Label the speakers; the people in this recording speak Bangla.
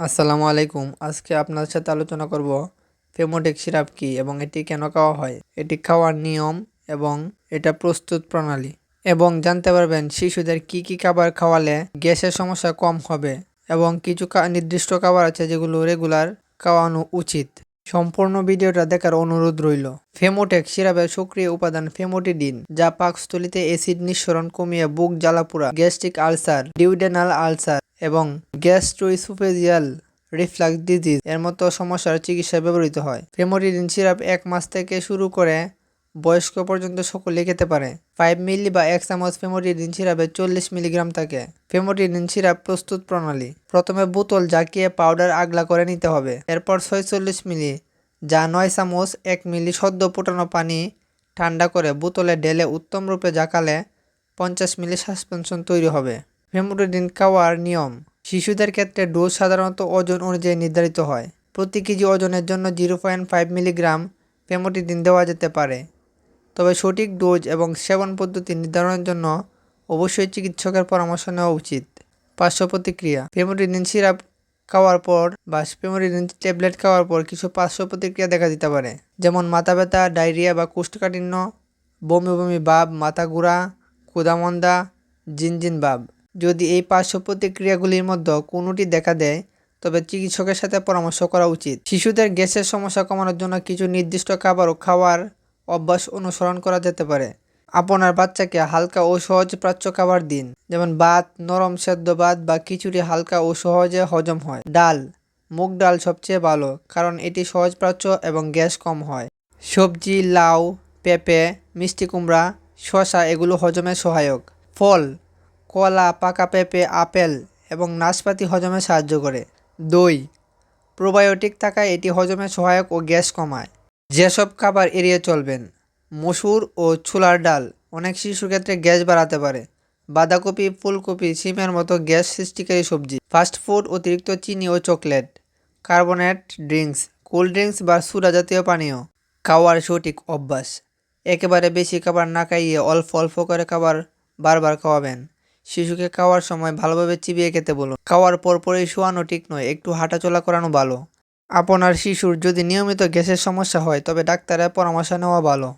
Speaker 1: আসসালামু আলাইকুম। আজকে আপনার সাথে আলোচনা করব ফেমোটেক সিরাপ কি এবং এটি কেন খাওয়া হয়? এটি খাওয়ার নিয়ম এবং এটা প্রস্তুত প্রণালী। এবং জানতে পারবেন শিশুদের কি কি খাবার খাওয়ালে গ্যাসের সমস্যা কম হবে এবং কিছু নির্দিষ্ট খাবার আছে যেগুলো রেগুলার খাওয়ানো উচিত। সম্পূর্ণ ভিডিওটা দেখার অনুরোধ রইল। ফেমোটেক সিরাপের সক্রিয় উপাদান ফেমোটিডিন, যা পাকস্থলিতে অ্যাসিড নিঃসরণ কমিয়ে বুক জ্বালাপুরা গ্যাস্ট্রিক আলসার, ডিউডেনাল আলসার এবং গ্যাস্ট্রোইসোফেজিয়াল রিফ্লাক্স ডিজিজ এর মতো সমস্যার চিকিৎসায় ব্যবহৃত হয়। ফেমোটিডিন সিরাপ এক মাস থেকে শুরু করে বয়স্ক পর্যন্ত সকলে খেতে পারে। ফাইভ মিলি বা এক চামচ ফেমোটিডিন সিরাপে চল্লিশ মিলিগ্রাম থাকে। ফেমোটিডিন সিরাপ প্রস্তুত প্রণালী। প্রথমে বোতল জাকিয়ে পাউডার আগলা করে নিতে হবে। এরপর ছয়চল্লিশ মিলি যা নয় চামচ, এক মিলি সদ্য ফুটানো পানি ঠান্ডা করে বোতলে ঢেলে উত্তম রূপে জাকালে পঞ্চাশ মিলি সাসপেনশন তৈরি হবে। ফেমোটিডিন খাওয়ার নিয়ম। শিশুদের ক্ষেত্রে ডোজ সাধারণত ওজন অনুযায়ী নির্ধারিত হয়। প্রতি কেজি ওজনের জন্য zero point five milligram famotidine দেওয়া যেতে পারে। তবে সঠিক ডোজ এবং সেবন পদ্ধতি নির্ধারণের জন্য অবশ্যই চিকিৎসকের পরামর্শ নেওয়া উচিত। পার্শ্ব প্রতিক্রিয়া। ফেমোটিডিন সিরাপ খাওয়ার পর বা ফেমোটিডিন ট্যাবলেট খাওয়ার পর কিছু পার্শ্ব প্রতিক্রিয়া দেখা দিতে পারে। যেমন মাথা ব্যথা, ডায়রিয়া বা কোষ্ঠকাঠিন্য, বমি বমি ভাব, মাথা ঘোরা, ক্ষুধামন্দা, জিনজিন ভাব। যদি এই পার্শ্ব প্রতিক্রিয়াগুলির মধ্যে কোনোটি দেখা দেয়, তবে চিকিৎসকের সাথে পরামর্শ করা উচিত। শিশুদের গ্যাসের সমস্যা কমানোর জন্য কিছু নির্দিষ্ট খাবার ও খাওয়ার অভ্যাস অনুসরণ করা যেতে পারে। আপনার বাচ্চাকে হালকা ও সহজ প্রাচ্য খাবার দিন। যেমন ভাত, নরম সেদ্ধ ভাত বা খিচুড়ি হালকা ও সহজে হজম হয়। ডাল, মুগ ডাল সবচেয়ে ভালো, কারণ এটি সহজ প্রাচ্য এবং গ্যাস কম হয়। সবজি, লাউ, পেঁপে, মিষ্টি কুমড়া, শসা এগুলো হজমে সহায়ক। ফল, কলা, পাকা পেঁপে, আপেল এবং নাশপাতি হজমে সাহায্য করে। দই, প্রোবায়োটিক থাকায় এটি হজমে সহায়ক ও গ্যাস কমায়। যেসব খাবার এড়িয়ে চলবেন, মসুর ও ছোলার ডাল, অনেক শিশুর ক্ষেত্রে গ্যাস বাড়াতে পারে। বাঁধাকপি, ফুলকপি, সিমের মতো গ্যাস সৃষ্টিকারী সবজি, ফাস্ট ফুড, অতিরিক্ত চিনি ও chocolate, carbonate drinks, cold drinks বা সুরা জাতীয় পানীয় খাওয়ার সঠিক অভ্যাস। একেবারে বেশি খাবার না খাইয়ে অল্প অল্প করে খাবার বারবার খাওয়াবেন। শিশুকে খাওয়ার সময় ভালোভাবে চিবিয়ে খেতে বলুন। খাওয়ার পরপরই শোয়ানো ঠিক নয়, একটু হাঁটাচলা করানো ভালো। আপনার শিশুর যদি নিয়মিত গ্যাসের সমস্যা হয় তবে ডাক্তারের পরামর্শ নেওয়া ভালো।